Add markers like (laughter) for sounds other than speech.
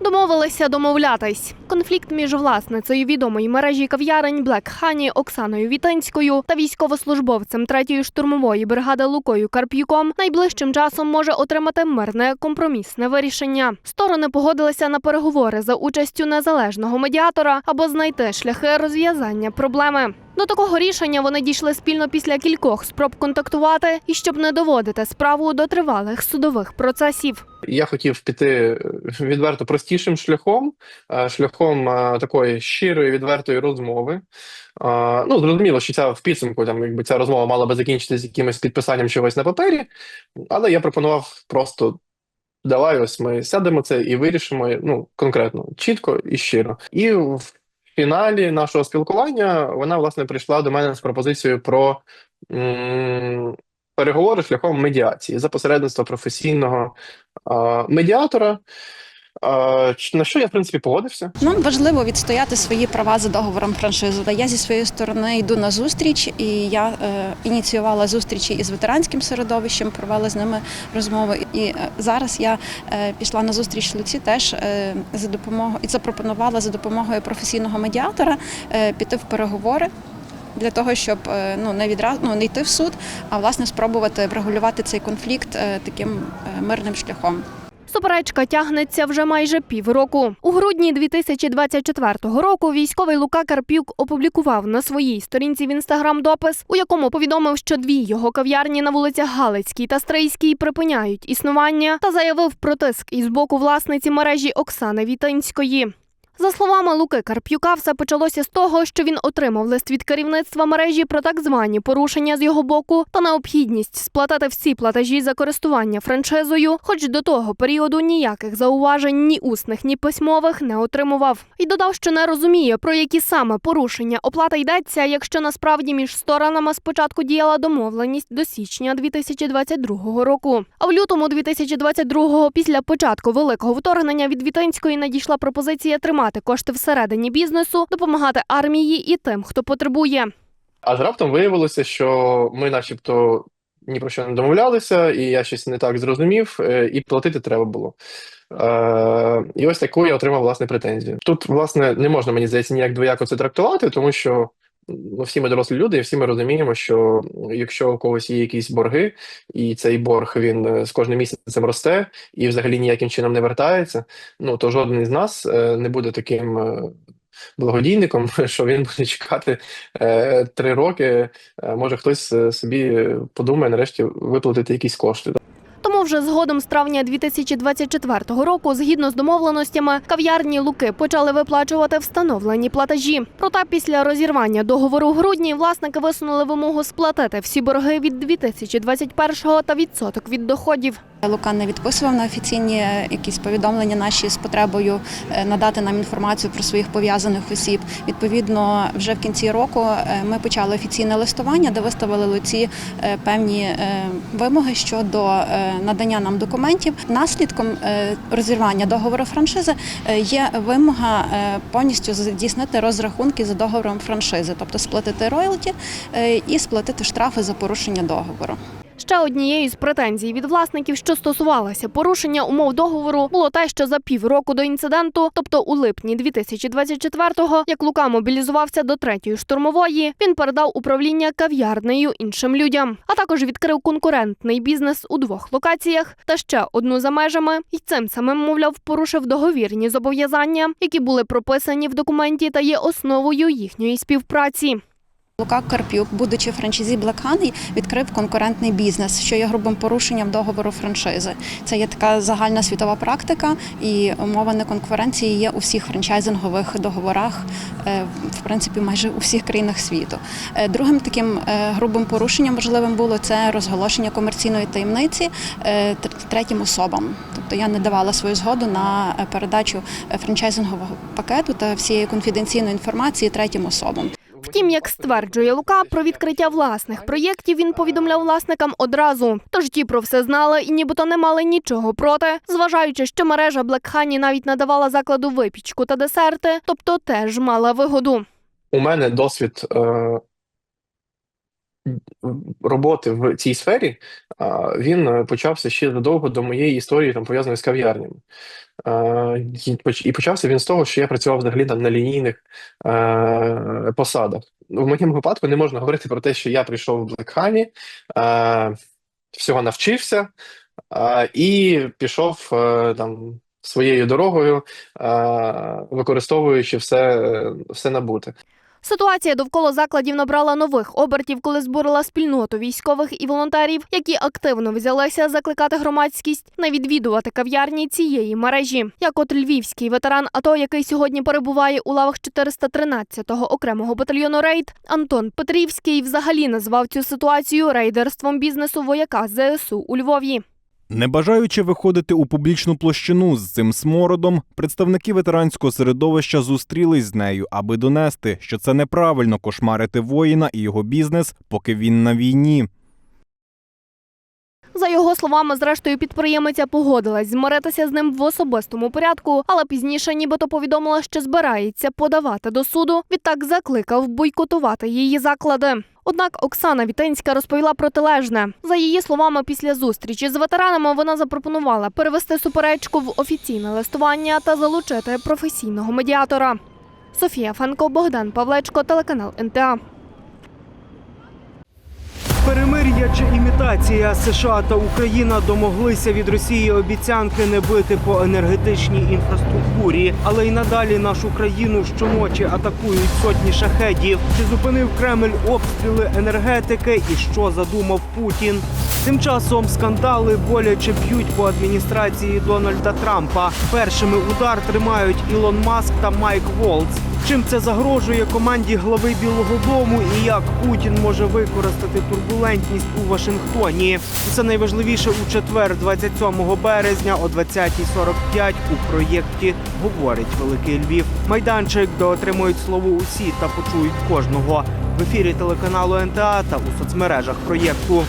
Домовилися домовлятись. Конфлікт між власницею відомої мережі кав'ярень Black Honey Оксаною Вітинською та військовослужбовцем 3-ї штурмової бригади Лукою Карп'юком найближчим часом може отримати мирне компромісне вирішення. Сторони погодилися на переговори за участю незалежного медіатора або знайти шляхи розв'язання проблеми. До такого рішення вони дійшли спільно після кількох спроб контактувати і щоб не доводити справу до тривалих судових процесів. Я хотів піти відверто простішим шляхом, е, шляхом е, такої щирої, відвертої розмови. Е, Ну, зрозуміло, що ця в підсумку там, якби ця розмова мала би закінчитися якимось підписанням чогось на папері, але я пропонував просто. Давай, ось ми сядемо це і вирішимо ну, конкретно, чітко і щиро. І в фіналі нашого спілкування вона власне прийшла до мене з пропозицією про переговори шляхом медіації за посередництва професійного медіатора. На що я в принципі погодився. Нам важливо відстояти свої права за договором франшизи. Та Я зі своєї сторони йду на зустріч, і я е, ініціювала зустрічі із ветеранським середовищем, провела з ними розмови. І е, зараз я е, пішла на зустріч Луці теж е, за допомогою і запропонувала за допомогою професійного медіатора е, піти в переговори. Для того щоб е, ну не відразу ну, не йти в суд, а власне спробувати врегулювати цей конфлікт е, таким е, мирним шляхом. Суперечка тягнеться вже майже півроку. У грудні 2024 року військовий Лука Карпюк опублікував на своїй сторінці в інстаграм допис, у якому повідомив, що дві його кав'ярні на вулицях Галицькій та Стрийській припиняють існування та заявив про тиск із боку власниці мережі Оксани Вітинської. За словами Луки Карп'юка, все почалося з того, що він отримав лист від керівництва мережі про так звані порушення з його боку та необхідність сплатити всі платежі за користування франшизою, хоч до того періоду ніяких зауважень ні усних, ні письмових не отримував. І додав, що не розуміє, про які саме порушення оплата йдеться, якщо насправді між сторонами спочатку діяла домовленість до січня 2022 року. А в лютому 2022 після початку великого вторгнення від Вітинської надійшла пропозиція тримати кошти всередині бізнесу, допомагати армії і тим, хто потребує. Аж раптом виявилося, що ми, начебто, ні про що не домовлялися, і я щось не так зрозумів, е, і платити треба було. Е, і ось таку я отримав власне претензію. Тут, власне, не можна, мені здається, ніяк двояко це трактувати, тому що ну, всі ми дорослі люди, і всі ми розуміємо, що якщо у когось є якісь борги, і цей борг він е, з кожним місяцем росте і взагалі ніяким чином не вертається, ну то жоден із нас е, не буде таким. е, Благодійником, (laughs) що він буде чекати три роки. Може, хтось собі подумає нарешті виплатити якісь кошти. Вже згодом з травня 2024 року, згідно з домовленостями, кав'ярні Луки почали виплачувати встановлені платежі. Проте після розірвання договору в грудні власники висунули вимогу сплатити всі борги від 2021 та відсоток від доходів. Лука не відписував на офіційні е, якісь повідомлення наші з потребою е, надати нам інформацію про своїх пов'язаних осіб. Відповідно, вже в кінці року е, ми почали офіційне листування, де виставили Луці е, певні е, вимоги щодо е, надання нам документів. Наслідком е, розірвання договору франшизи е, є вимога е, повністю здійснити розрахунки за договором франшизи, тобто сплатити роялті е, і сплатити штрафи за порушення договору. Ще однією з претензій від власників, що стосувалася порушення умов договору, було те, що за півроку до інциденту, тобто у липні 2024-го, як Лука мобілізувався до третьої штурмової, він передав управління кав'ярнею іншим людям, а також відкрив конкурентний бізнес у двох локаціях та ще одну за межами, і цим самим, мовляв, порушив договірні зобов'язання, які були прописані в документі та є основою їхньої співпраці. Лука Карпюк, будучи франчайзі Black Honey, відкрив конкурентний бізнес, що є грубим порушенням договору франшизи. Це є така загальна світова практика, і умова неконкуренції є у всіх франчайзингових договорах, е, в принципі, майже у всіх країнах світу. Е, Другим таким е, грубим порушенням важливим було це розголошення комерційної таємниці третім особам. Тобто я не давала свою згоду на передачу франчайзингового пакету та всієї конфіденційної інформації третім особам. Втім, як стверджує Лука, про відкриття власних проєктів він повідомляв власникам одразу. Тож ті про все знали і нібито не мали нічого проти, зважаючи, що мережа Honey навіть надавала закладу випічку та десерти, тобто теж мала вигоду. У мене досвід е, роботи в цій сфері він е, почався ще задовго до моєї історії, там пов'язаної з кав'ярнями. І почався він з того, що я працював взагалі там на лінійних е, посадах. В моєму випадку не можна говорити про те, що я прийшов в Блекхані, е, всього навчився і пішов там своєю дорогою, використовуючи все, все набуте. Ситуація довкола закладів набрала нових обертів, коли збурила спільноту військових і волонтерів, які активно взялися закликати громадськість не відвідувати кав'ярні цієї мережі. Як от львівський ветеран АТО, який сьогодні перебуває у лавах 413-го окремого батальйону рейд, Антон Петрівський взагалі назвав цю ситуацію рейдерством бізнесу вояка ЗСУ у Львові. Не бажаючи виходити у публічну площину з цим смородом, представники ветеранського середовища зустрілись з нею, аби донести, що це неправильно кошмарити воїна і його бізнес, поки він на війні. За його словами, зрештою, підприємиця погодилась змиритися з ним в особистому порядку, але пізніше нібито повідомила, що збирається подавати до суду. Відтак закликав бойкотувати її заклади. Однак Оксана Вітинська розповіла протилежне. За її словами, після зустрічі з ветеранами вона запропонувала перевести суперечку в офіційне листування та залучити професійного медіатора. Софія Фенко, Богдан Павлечко, телеканал НТА. Перемир'я чи імітація США та Україна домоглися від Росії обіцянки не бити по енергетичній інфраструктурі, але й надалі нашу країну щоночі атакують сотні шахедів. Чи зупинив Кремль обстріли енергетики і що задумав Путін? Тим часом скандали боляче б'ють по адміністрації Дональда Трампа. Першими удар тримають Ілон Маск та Майк Волц. Чим це загрожує команді глави Білого Дому і як Путін може використати турбулентність у Вашингтоні? Це найважливіше у четвер, 27 березня о 20.45 у проєкті Говорить Великий Львів. Майданчик, де отримують слово усі та почують кожного в ефірі телеканалу НТА та у соцмережах проєкту.